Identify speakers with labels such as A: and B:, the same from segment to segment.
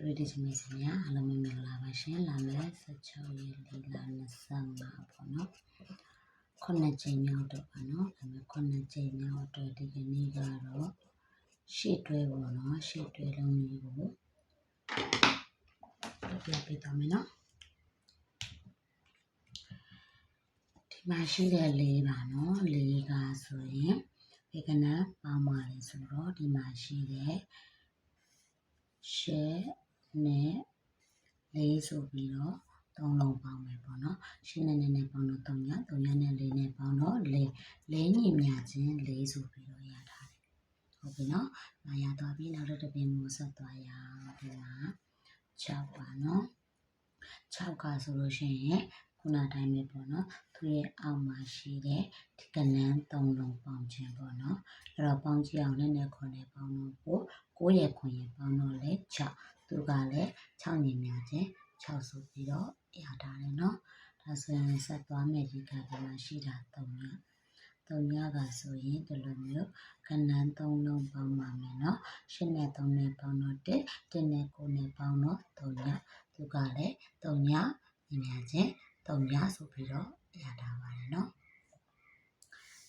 A: 3D ချင်းမိတ်ဆွေများအားလုံးပဲမင်္ဂလာပါရှင်လာမယ်16ရက်လလ25ပေါ့နော်ခုနှစ်ချိန်မြောက်တော့ပါနော်ဒါပေမဲ့ခုနှစ်ချိန်မြောက်အတွက်ဒီကနေ့ကတော့ရှေ့တွဲပေါ့နော်ရှေ့တွဲလုံးလေးကိုပြပြပေးတော့မယ်နော်ဒီမှာရှိတဲ့လေးပါနော်လေးကဆိုရင်ဒီကနေ့ပေါင်းပါလေဆိုတော့ဒီမှာရှိတဲ့ရှယ် နဲ့လေးဆိုပြီးတော့သုံးလုံးပေါင်းမယ်ပေါ့နော်ရှင်းနေနေနဲ့ပေါင်းတော့3ည3ညနဲ့4နဲ့ပေါင်းတော့4 4ညမြချင်း4ဆိုပြီးတော့ရထားတယ်ဟုတ်ပြီနော်။ငါရသွားပြီနောက်တစ်ပင်ကိုဆက်သွားရအောင်ဒီမှာ6ပါနော်6ကဆိုလို့ရှိရင်ခုနတိုင်းပဲပေါ့နော်သူရဲ့အောက်မှာရှိတဲ့ဒီကနန်း3လုံးပေါင်းခြင်းပေါ့နော်အဲ့တော့ပေါင်းကြည့်အောင်လည်းနဲ့ခွန်နဲ့ပေါင်းတော့ကို9ရဲ့ခွန်ရဲ့ပေါင်းတော့လေ6 သူကလည်း6ညီများခြင်း6ဆိုပြီးတော့ရထားတယ်နော်ဒါဆိုရင်ဆက်သွားမယ်ဒီကဒီမှာရှိတာ3ည3ညကဆိုရင်ဒီလိုမျိုးကနန်း3လုံးပေါင်းပါမယ်နော်8နဲ့3နဲ့ပေါင်းတော့1 1နဲ့9နဲ့ပေါင်းတော့3ညသူကလည်း3ညညီများခြင်း3ညဆိုပြီးတော့ရထားပါတယ်နော်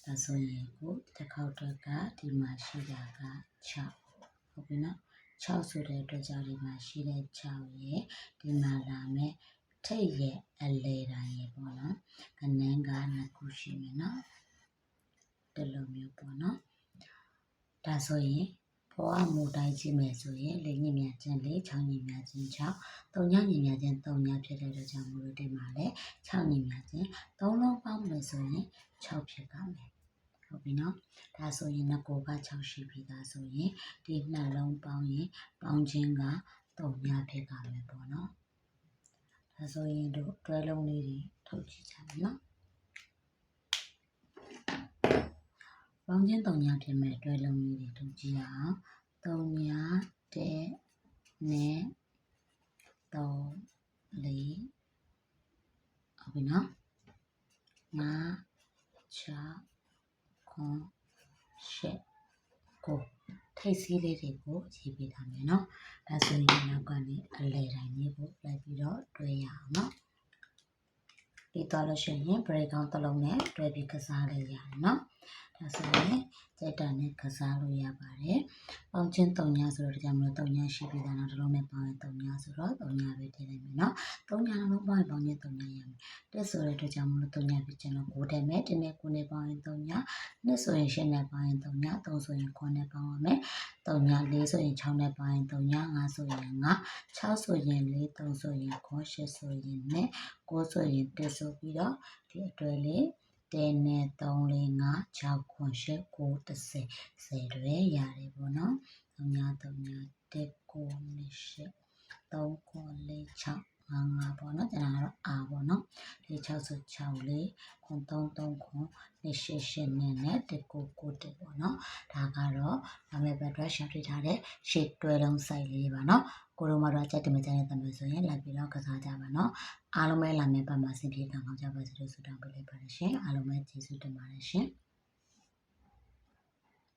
A: ဒါဆိုရင်ကိုတစ်ခေါက်တက်ကဒီမှာရှိတာက6ဟုတ်ပြီနော် 6ဆိုတဲ့အတွက်ကြောင့်ဒီမှာရှိတဲ့6ရဲ့ဒီမှာလာမဲ့ထိတ်ရဲ့အလေတိုင်းရဲ့ပေါ့နော်ကနန်းကနှစ်ခုရှိမယ်နော်ဒီလိုမျိုးပေါ့နော်ဒါဆိုရင်ဘောအမူတိုင်းကြည့်မယ်ဆိုရင်လေးညမြချင်းလေး6ညမြချင်း6 3ညညမြချင်း3ညဖြစ်တဲ့အတွက်ကြောင့်မို့လို့ဒီမှာလည်း6ညမြချင်း3လုံးပေါင်းမယ်ဆိုရင်6ဖြစ်ပါမယ် ဟုတ်ပြီနော်ဒါဆိုရင်ငကိုက6ရှိပြီသားဆိုရင်ဒီနှလုံးပေါင်းရင်ပေါင်းခြင်းက3ညဖြစ်ပါမယ်ပေါ့နော်ဒါဆိုရင်တို့တွဲလုံးလေးတွေထုတ်ကြည့်ကြမယ်နော်ပေါင်းခြင်း3ညဖြစ်မဲ့တွဲလုံးလေးတွေထုတ်ကြည့်အောင်3ညတဲ့နဲ့3 4ဟုတ်ပြီနော်5 6 ခွန်ရှစ်ကိုထိတ်စည်းလေးတွေကိုရေးပေးထားမယ်နော်ဒါဆိုရင်နောက်ကနေအလဲတိုင်းလေးကိုလိုက်ပြီးတော့တွဲရအောင်နော်ပြီးတော့လို့ရှိရင် break out တစ်လုံးနဲ့တွဲပြီးကစားလိုက်ရတယ်နော်ဒါဆိုရင် စက်တာနဲ့ကစားလို့ရပါတယ်။ပေါင်းချင်း3ညဆိုတော့ဒါကြောင့်မလို့3ညရှိပြီးသားနောက်တစ်လုံးနဲ့ပေါင်းရင်3ညဆိုတော့3ညပဲထည့်လိုက်မယ်နော်။3ညလုံးပေါင်းရင်ပေါင်းချင်း3ညရမယ်။တက်ဆိုတဲ့အတွက်ကြောင့်မလို့3ညဖြစ်ချင်တော့9တက်မယ်။တစ်နဲ့9နဲ့ပေါင်းရင်3ည။နှစ်ဆိုရင်10နဲ့ပေါင်းရင်3ည။3ဆိုရင်9နဲ့ပေါင်းရမယ်။3ည4ဆိုရင်6နဲ့ပေါင်းရင်3ည5ဆိုရင်5 6ဆိုရင်4 3ဆိုရင်9 10ဆိုရင်နဲ့9ဆိုရင်1ဆိုပြီးတော့ဒီအတွက်လေး တဲနဲ့3 4 5 6ခွန်8 9 10 10တွေရတယ်ပေါ့နော်3ည3ညတက်ကိုနဲ့8 3ခွန်4 6 5 5ပေါ့နော်ကျွန်တော်ကတော့အာပေါ့နော်ဒီ6ဆို6လေးခွန်3 3ခွန်နဲ့8 8နဲ့နဲ့တက်ကို9တက်ပေါ့နော်ဒါကတော့နာမည်ပဲ dress ရှာတွေ့ထားတဲ့ shape တွဲလုံး size လေးပါနော်ကိုရိုမာတော့ကြက်တင်မကြတဲ့တမျိုးဆိုရင်လိုက်ပြီးတော့ကစားကြပါနော်အားလုံးပဲလာမယ့်ပတ်မှာဆင်ပြေကံကောင်းကြပါစေလို့ဆုတောင်းပေးလိုက်ပါတယ်ရှင်အားလုံးပဲကျေးဇူးတင်ပါတယ်ရှင်